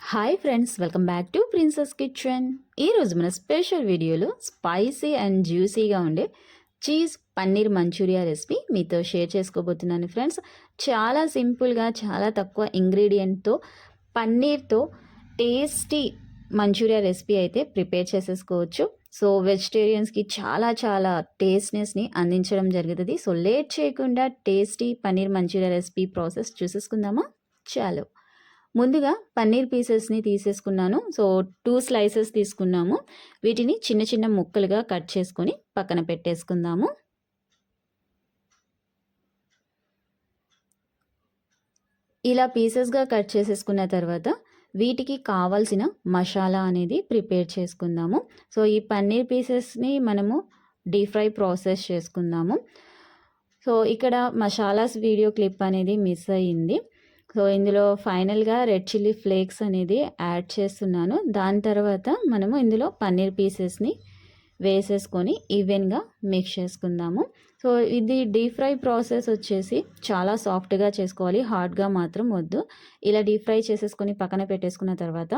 Hi friends welcome back to princess kitchen ఈరోజు మన special వీడియోలో స్పైసీ అండ్ జ్యూసీగా ఉండే చీజ్ పన్నీర్ మంచూరియా రెసిపీ మీతో షేర్ చేసుకోబోతున్నాను ఫ్రెండ్స్ చాలా సింపుల్గా చాలా తక్కువ ఇంగ్రీడియంట్తో పన్నీర్తో టేస్టీ మంచూరియా రెసిపీ అయితే ప్రిపేర్ చేసేసుకోవచ్చు. సో వెజిటేరియన్స్కి చాలా చాలా టేస్ట్నెస్ని అందించడం జరుగుతుంది. సో లేట్ చేయకుండా tasty paneer Manchurian recipe process చూసేసుకుందామా? చాలు. ముందుగా పన్నీర్ పీసెస్ని తీసేసుకున్నాను. సో టూ స్లైసెస్ తీసుకున్నాము. వీటిని చిన్న చిన్న ముక్కలుగా కట్ చేసుకొని పక్కన పెట్టేసుకుందాము. ఇలా పీసెస్గా కట్ చేసేసుకున్న తర్వాత వీటికి కావాల్సిన మసాలా అనేది ప్రిపేర్ చేసుకుందాము. సో ఈ పన్నీర్ పీసెస్ని మనము డీప్ ఫ్రై ప్రాసెస్ చేసుకుందాము. సో ఇక్కడ మసాలాస్ వీడియో క్లిప్ అనేది మిస్ అయ్యింది. సో ఇందులో ఫైనల్గా రెడ్ చిల్లీ ఫ్లేక్స్ అనేది యాడ్ చేస్తున్నాను. దాని తర్వాత మనము ఇందులో పన్నీర్ పీసెస్ని వేసేసుకొని ఈవెన్గా మిక్స్ చేసుకుందాము. సో ఇది డీప్ ఫ్రై ప్రాసెస్ వచ్చేసి చాలా సాఫ్ట్గా చేసుకోవాలి హార్డ్గా మాత్రం వద్దు. ఇలా డీప్ ఫ్రై చేసేసుకొని పక్కన పెట్టేసుకున్న తర్వాత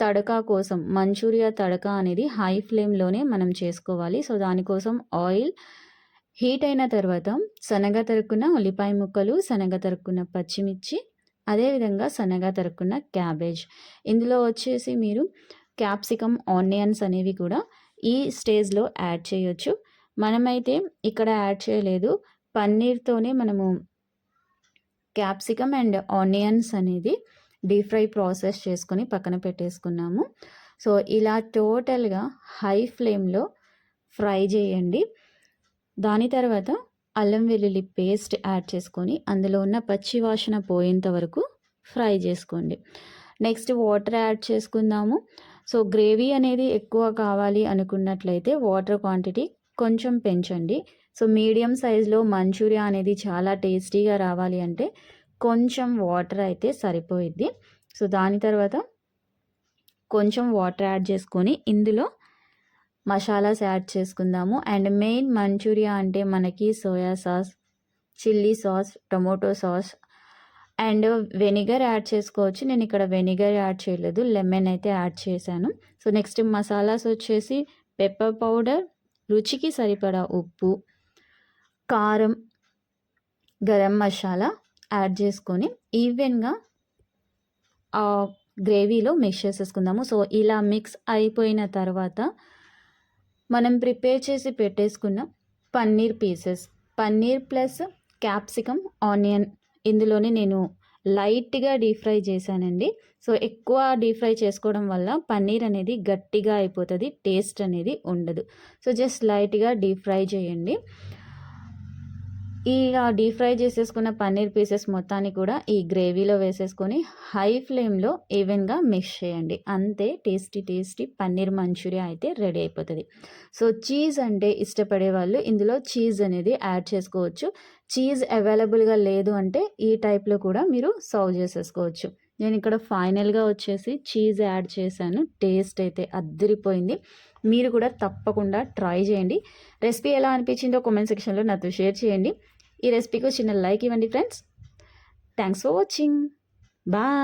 తడకా కోసం మంచూరియా తడకా అనేది హై ఫ్లేమ్లోనే మనం చేసుకోవాలి. సో దానికోసం ఆయిల్ హీట్ అయిన తర్వాత శనగ తరుక్కున్న ఉల్లిపాయ ముక్కలు శనగ తరుక్కున్న పచ్చిమిర్చి అదేవిధంగా సన్నగా తరుక్కున్న క్యాబేజ్. ఇందులో వచ్చేసి మీరు క్యాప్సికమ్ ఆనియన్స్ అనేవి కూడా ఈ స్టేజ్లో యాడ్ చేయొచ్చు. మనమైతే ఇక్కడ యాడ్ చేయలేదు. పన్నీర్తోనే మనము క్యాప్సికమ్ అండ్ ఆనియన్స్ అనేది డీప్ ఫ్రై ప్రాసెస్ చేసుకొని పక్కన పెట్టేసుకున్నాము. సో ఇలా టోటల్గా హై ఫ్లేమ్లో ఫ్రై చేయండి. దాని తర్వాత అల్లం వెల్లుల్లి పేస్ట్ యాడ్ చేసుకొని అందులో ఉన్న పచ్చి వాసన పోయేంత వరకు ఫ్రై చేసుకోండి. నెక్స్ట్ వాటర్ యాడ్ చేసుకుందాము. సో గ్రేవీ అనేది ఎక్కువ కావాలి అనుకున్నట్లయితే వాటర్ క్వాంటిటీ కొంచెం పెంచండి. సో మీడియం సైజులో మంచూరియా అనేది చాలా టేస్టీగా రావాలి అంటే కొంచెం వాటర్ అయితే సరిపోయిద్ది. సో దాని తర్వాత కొంచెం వాటర్ యాడ్ చేసుకొని ఇందులో మసాలాస్ యాడ్ చేసుకుందాము. అండ్ మెయిన్ మంచూరియా అంటే మనకి soya sauce chilli sauce tomato sauce. And vinegar add చేసుకోవచ్చు. నేను ఇక్కడ వెనిగర్ యాడ్ చేయలేదు. లెమన్ అయితే యాడ్ చేశాను. సో నెక్స్ట్ మసాలాస్ వచ్చేసి పెప్పర్ పౌడర్ రుచికి సరిపడా ఉప్పు కారం గరం మసాలా యాడ్ చేసుకొని ఈవెన్గా గ్రేవీలో మిక్స్ చేసేసుకుందాము. సో ఇలా మిక్స్ అయిపోయిన తర్వాత మనం ప్రిపేర్ చేసి పెట్టేసుకున్న paneer pieces. Paneer plus capsicum onion. ఇందులోనే నేను లైట్గా డీప్ ఫ్రై చేశానండి. సో ఎక్కువ డీప్ ఫ్రై చేసుకోవడం వల్ల పన్నీర్ అనేది గట్టిగా అయిపోతుంది టేస్ట్ అనేది ఉండదు. సో జస్ట్ లైట్గా డీప్ ఫ్రై చేయండి. ఈ డీప్ ఫ్రై చేసేసుకున్న పన్నీర్ పీసెస్ మొత్తాన్ని కూడా ఈ గ్రేవీలో వేసేసుకొని హై ఫ్లేమ్లో ఈవెన్గా మిక్స్ చేయండి. అంతే టేస్టీ టేస్టీ పన్నీర్ మంచూరియా అయితే రెడీ అయిపోతుంది. సో చీజ్ అంటే ఇష్టపడే వాళ్ళు ఇందులో చీజ్ అనేది యాడ్ చేసుకోవచ్చు. చీజ్ అవైలబుల్గా లేదు అంటే ఈ టైప్లో కూడా మీరు సర్వ్ చేసేసుకోవచ్చు. నేను ఇక్కడ ఫైనల్గా వచ్చేసి చీజ్ యాడ్ చేశాను. టేస్ట్ అయితే అద్దరిపోయింది. మీరు కూడా తప్పకుండా ట్రై చేయండి. రెసిపీ ఎలా అనిపించిందో కామెంట్ సెక్షన్లో నాతో షేర్ చేయండి. ఈ రెసిపీకి చిన్న లైక్ ఇవ్వండి friends thanks for watching bye